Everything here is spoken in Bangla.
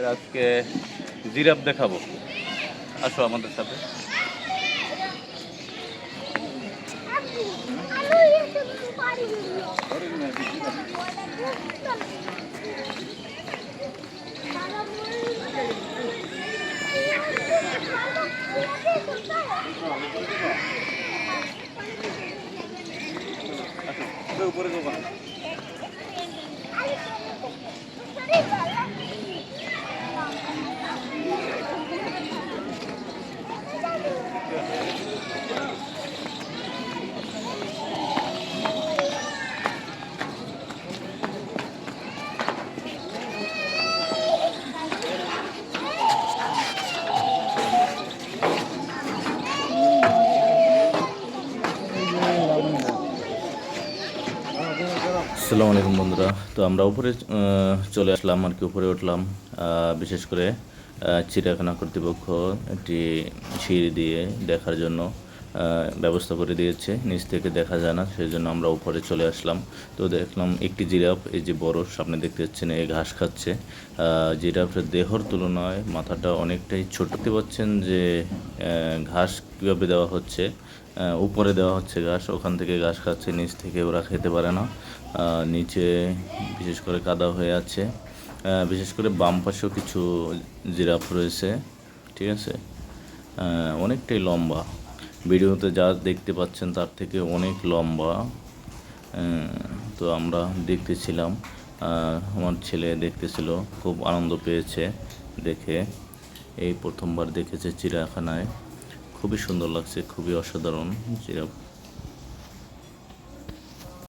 এর আজকে জিরাফ দেখাবো আসো আমাদের সাথে উপরে যাব আসসালামু আলাইকুম বন্ধুরা। তো আমরা উপরে চলে আসলাম আর কি, উপরে উঠলাম। বিশেষ করে চিড়িয়াখানা কর্তৃপক্ষ একটি সিঁড়ি দিয়ে দেখার জন্য ব্যবস্থা করে দিয়েছে। নিচ থেকে দেখা যায় না সেই জন্য আমরা উপরে চলে আসলাম। তো দেখলাম একটি জিরাফ, এই যে বড়, সামনে দেখতে পাচ্ছেন, এই ঘাস খাচ্ছে। জিরাফের দেহর তুলনায় মাথাটা অনেকটাই ছোট। দেখতে পাচ্ছেন যে ঘাস কীভাবে দেওয়া হচ্ছে উপরে দেওয়া হচ্ছে ঘাস, ওখান থেকে ঘাস খাচ্ছে, নিচ থেকে ওরা খেতে পারে না। নিচে বিশেষ করে কাদা হয়ে আছে। বিশেষ করে বাম পাশেও কিছু জিরাফ রয়েছে, ঠিক আছে? অনেকটাই লম্বা। ভিডিওতে যা দেখতে পাচ্ছেন তার থেকে অনেক লম্বা। তো আমরা দেখতেছিলাম আমার ছেলে দেখতেছিল, খুব আনন্দ পেয়েছে দেখে। এই প্রথমবার দেখেছে চিড়িয়াখানায়। খুবই সুন্দর লাগছে খুবই অসাধারণ। জিরাফ